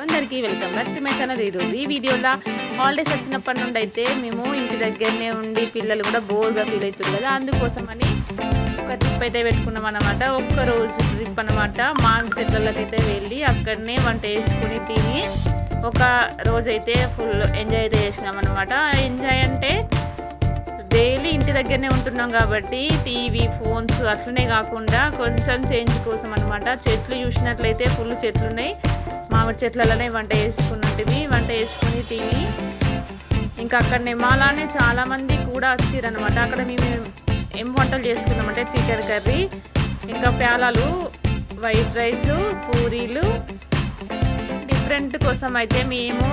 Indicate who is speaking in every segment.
Speaker 1: అందరికీ welcome back to my channel. ఈరోజు ఈ వీడియోలో హాలిడేస్ వచ్చినప్పటి నుండి అయితే మేము ఇంటి దగ్గరనే ఉండి పిల్లలు కూడా బోర్గా ఫీల్ అవుతుంది కదా. అందుకోసమని ఒక ట్రిప్ అయితే పెట్టుకున్నాం అనమాట ఒక్క రోజు ట్రిప్ అనమాట మామిడి చెట్లకైతే వెళ్ళి అక్కడనే వంట వేసుకుని తిని ఒక రోజైతే ఫుల్ ఎంజాయ్ అయితే చేసినాం అనమాట ఎంజాయ్ అంటే ఇంటి దగ్గరనే ఉంటున్నాం కాబట్టి టీవీ ఫోన్స్ అట్లనే కాకుండా కొంచెం చేంజ్ కోసం అనమాట చెట్లు చూసినట్లయితే ఫుల్ చెట్లు ఉన్నాయి మామిడి చెట్లలోనే వంట వేసుకున్నట్టువి వంట వేసుకుని తిని ఇంకా అక్కడ మాలానే చాలామంది కూడా వచ్చారనమాట అక్కడ మేము ఏం వంటలు చేసుకున్నామంటే చికెన్ కర్రీ ఇంకా ప్యాలాలు వైట్ రైస్ పూరీలు. డిఫరెంట్ కోసం అయితే మేము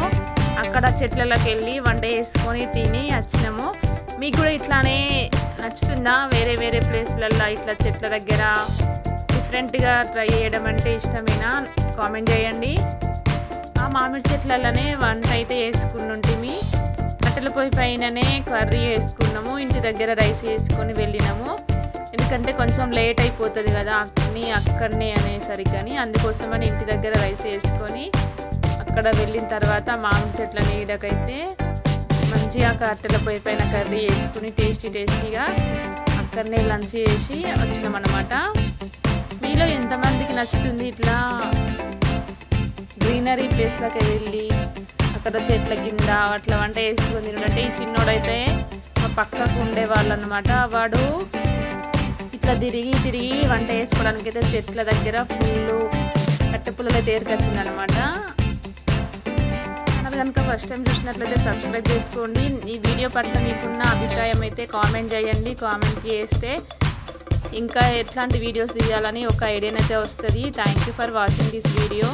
Speaker 1: అక్కడ చెట్లలోకి వెళ్ళి వంట చేసుకొని తిని వచ్చినాము. మీకు కూడా ఇట్లానే నచ్చుతుందా? వేరే వేరే ప్లేస్లల్లో ఇట్లా చెట్ల దగ్గర డిఫరెంట్గా ట్రై చేయడం అంటే ఇష్టమేనా? కామెంట్ చేయండి. ఆ మామిడి చెట్లలోనే వంట అయితే వేసుకున్నుంటిమి కట్టెల పొయ్యి పైననే కర్రీ వేసుకున్నాము ఇంటి దగ్గర రైస్ వేసుకొని వెళ్ళినాము. ఎందుకంటే కొంచెం లేట్ అయిపోతుంది కదా అక్కడిని అక్కడనే అనేసరికని అందుకోసమని ఇంటి దగ్గర రైస్ వేసుకొని అక్కడ వెళ్ళిన తర్వాత మామిడి చెట్ల నీడకైతే మంచిగా కట్టెల పొయ్యి పైన కర్రీ వేసుకుని టేస్టీ టేస్టీగా అక్కడనే లంచ్ చేసి వచ్చినాం అనమాట మీలో ఎంతమందికి నచ్చుతుంది ఇట్లా గ్రీనరీ ప్లేస్లోకి వెళ్ళి అక్కడ చెట్ల కింద అట్లా వంట వేసుకుని తినడంటే ఈ చిన్నోడైతే మా పక్కకు ఉండేవాళ్ళు అనమాట వాడు ఇట్లా తిరిగి తిరిగి వంట వేసుకోవడానికి అయితే చెట్ల దగ్గర పుల్లు కట్టెపుల్లలు తేరుకొచ్చింది కనుక ఫస్ట్ టైం చూసినట్లయితే సబ్స్క్రైబ్ చేసుకోండి. ఈ వీడియో పట్ల మీకున్న అభిప్రాయం అయితే కామెంట్ చేయండి. కామెంట్ చేస్తే ఇంకా ఎట్లాంటి వీడియోస్ తీయాలని ఒక ఐడియానైతే వస్తుంది. Thank you for watching this video